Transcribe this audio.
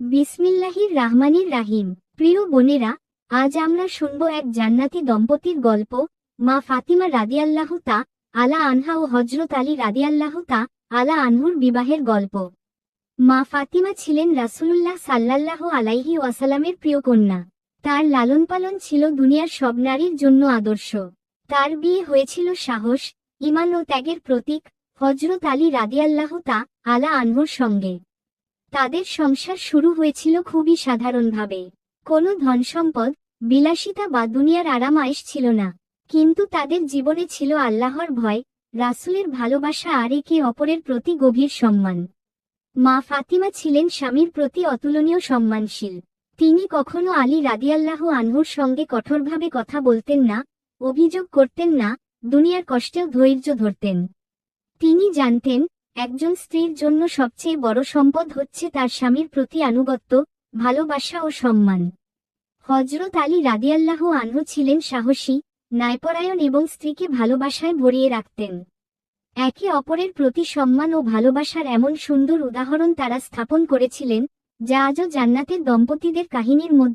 বিসমিল্লাহির রাহমানির রাহিম। প্রিয় বোনেরা, আজ আমরা শুনব এক জান্নাতি দম্পতির গল্প, মা ফাতিমা রাদিয়াল্লাহু তা, আলা আনহা ও হজরত আলী রাদিয়াল্লাহু তা, আলা আনহুর বিবাহের গল্প। মা ফাতিমা ছিলেন রাসূলুল্লাহ সাল্লাল্লাহু আলাইহি ওয়াসাল্লামের প্রিয় কন্যা। তার লালন পালন ছিল দুনিয়ার সব নারীর জন্য আদর্শ। তার বিয়ে হয়েছিল সাহস ইমান ও ত্যাগের প্রতীক হজরত আলী রাদিয়াল্লাহু তা, আলা আনহুর সঙ্গে। তাদের সংসার শুরু হয়েছিল খুবই সাধারণভাবে। কোনো ধনসম্পদ, বিলাসিতা বা দুনিয়ার আরামায়েশ ছিল না। কিন্তু তাদের জীবনে ছিল আল্লাহর ভয়, রাসূলের ভালোবাসা আর একে অপরের প্রতি গভীর সম্মান। মা ফাতিমা ছিলেন স্বামীর প্রতি অতুলনীয় সম্মানশীল। তিনি কখনো আলী রাদিয়াল্লাহু আনহুর সঙ্গে কঠোরভাবে কথা বলতেন না, অভিযোগ করতেন না, দুনিয়ার কষ্টেও ধৈর্য ধরতেন। তিনি জানতেন একজন স্ত্রীর জন্য সবচেয়ে বড় সম্পদ হচ্ছে তার স্বামীর প্রতি আনুগত্য, ভালোবাসা ও সম্মান। হজরত আলী রাদিয়াল্লাহু আনহু ছিলেন সাহসী, ন্যায়পরায়ণ এবং স্ত্রীকে ভালোবাসায় ভরিয়ে রাখতেন। একে অপরের প্রতি সম্মান ও ভালোবাসার এমন সুন্দর উদাহরণ তারা স্থাপন করেছিলেন, যা আজও জান্নাতের দম্পতিদের কাহিনীর মধ্যে